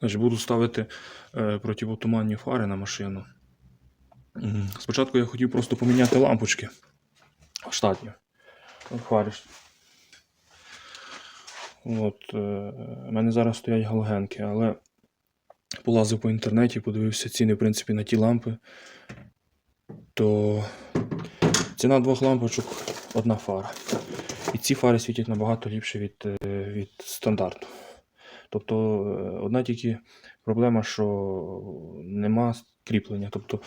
Значить, буду ставити е, противотуманні фари на машину. Спочатку я хотів просто поміняти лампочки штатні. Фари. От, е, у мене зараз стоять галогенки, але полазив по інтернеті, подивився ціни в принципі, на ті лампи. То ціна двох лампочок одна фара. І ці фари світять набагато ліпше від, е, від стандарту. Тобто е, одна тільки проблема, що нема кріплення. Тобто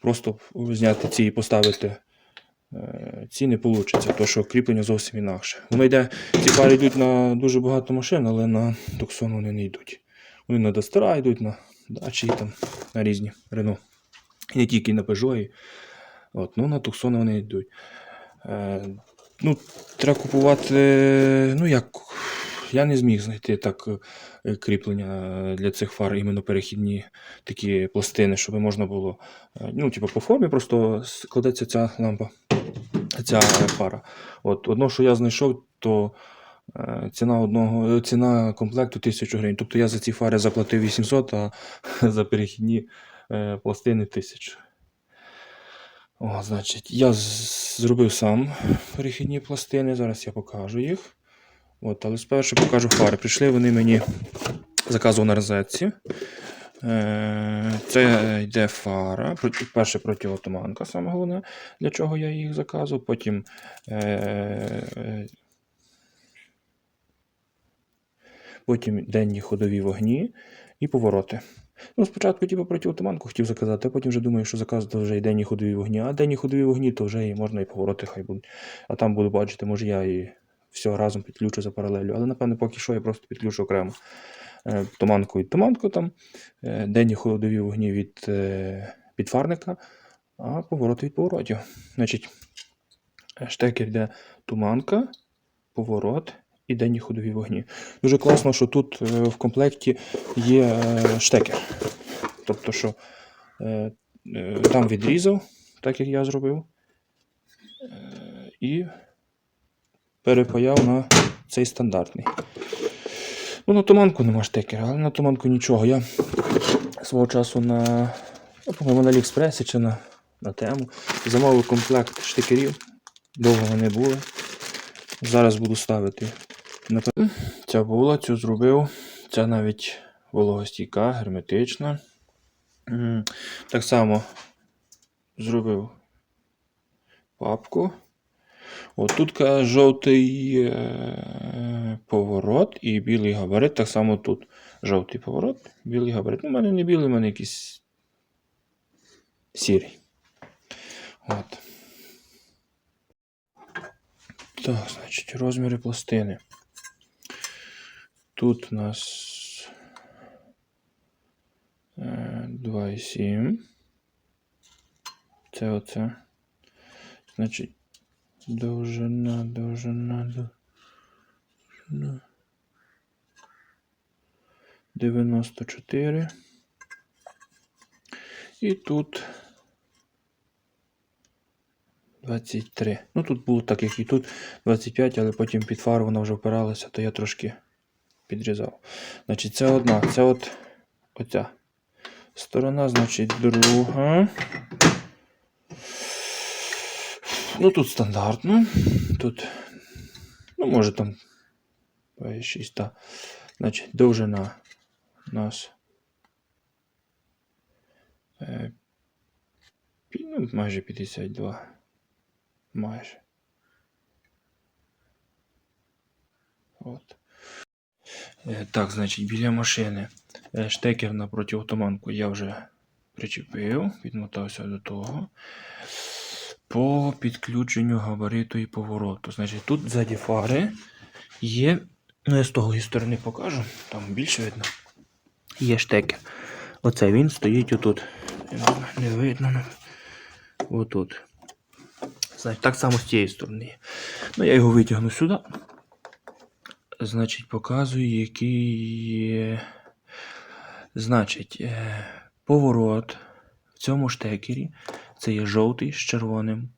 просто зняти ці і поставити е, ці не вийде, тому що кріплення зовсім інакше. Воно йде, ці фари йдуть на дуже багато машин, але на Tucson вони не йдуть. Вони на Дастера йдуть, на дачі там на різні Рено. І не тільки на Peugeot. От, ну, на Tucson вони йдуть. Е, ну, треба купувати, ну як, я не зміг знайти так е, кріплення для цих фар, іменно перехідні такі пластини, щоб можна було, е, ну, типу, по формі просто складеться ця лампа, ця фара. От, одно, що я знайшов, то е, ціна одного, ціна комплекту 1000 гривень. Тобто я за ці фари заплатив 800, а за перехідні пластини 1000. О, значить, я зробив сам перехідні пластини, зараз я покажу їх. От, але спершу покажу фари. Прийшли вони мені заказував на розетці. Е, Це йде фара. Перше протиотуманка, саме головне, для чого я їх заказував. Потім е, е, потім денні ходові вогні і повороти. Ну, спочатку типу, протиотуманку хотів заказати, а потім вже думаю, що заказувати вже і денні ходові вогні. А денні ходові вогні, то вже і можна і повороти хай будуть. А там буду бачити, може я і все разом підключу за паралелю. Але напевно, поки що я просто підключу окремо. Е, Туманку від туманку там, е, денні ходові вогні від е, підфарника, а повороти від поворотів. Значить, штекер йде туманка, поворот і денні ходові вогні. Дуже класно, що тут в комплекті є штекер. Тобто, що там відрізав, так як я зробив, і перепаяв на цей стандартний. Ну, на туманку нема штекера, але на туманку нічого. Я свого часу на, ну, по-моєму, на Аліекспресі чи на, на тему замовив комплект штекерів. Довго вони були. Зараз буду ставити. Ця була, цю зробив. Ця навіть вологостійка, герметична. Так само зробив папку. От тут жовтий е, поворот і білий габарит. Так само тут жовтий поворот, білий габарит. Ну, у мене не білий, у мене якийсь сірий. От. Так, значить, розміри пластини. Тут у нас е, 2,7. Це оце. Значить, довжина, довжина, довжина. 94. І тут 23. Ну тут було так, як і тут 25, але потім під фару вона вже впиралася, то я трошки підрізав. Значить, це одна, це от оця сторона, значить, друга. Ну тут стандартно. Тут, ну, може там 6, та. Значить, довжина у нас. Е, ну, майже 52. Майже. От. Е, Так, значить, біля машини е, штекер на протиотуманку я вже причепив, підмотався до того. По підключенню габариту і повороту. Значить, тут ззаді фари є. Ну, я з того сторони покажу, там більше видно. Є штекер. Оце він стоїть отут. Не видно. Отут. Значить, так само з цієї сторони. Ну, я його витягну сюди. Значить, показую, який. Значить, е, поворот в цьому штекері це є жовтий з червоним.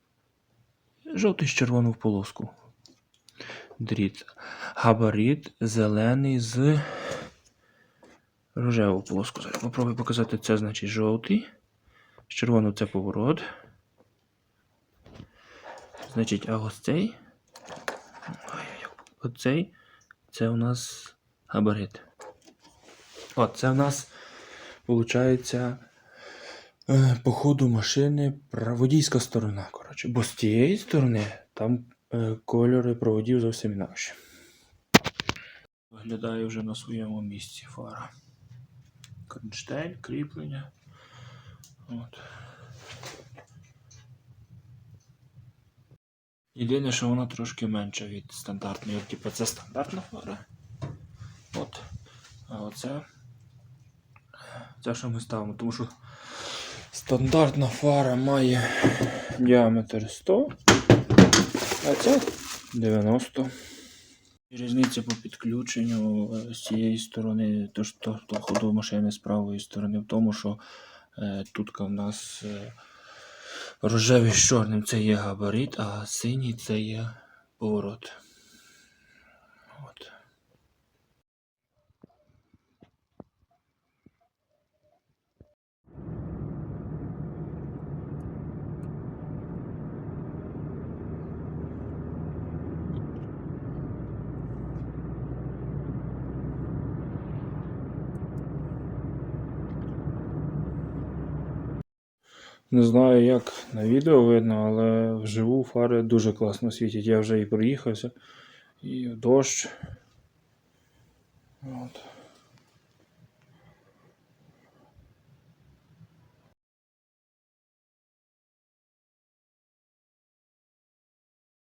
Жовтий з червону в полоску. Дріт. Габарит зелений з рожеву полоску. Зараз попробую показати. Це значить жовтий. З червоного це поворот. Значить, а ось цей. Оцей це у нас габарит. От, це у нас, виходить, по ходу машини пра- водійська сторона. Коротше. Бо з тієї сторони там е, кольори проводів зовсім інакші. Виглядає вже на своєму місці фара. Кронштейн, кріплення. От. Єдине, що вона трошки менша від стандартної. От, типу, це стандартна фара. От. А оце. Це що ми ставимо, тому що стандартна фара має діаметр 100, а ця 90. Різниця по підключенню з цієї сторони, то, то, то ходу машини з правої сторони, в тому, що е, тут в нас е, рожевий з чорним це є габарит, а синій це є поворот. Не знаю, як на відео видно, але вживу фари дуже класно світять. Я вже і проїхався, і дощ. От.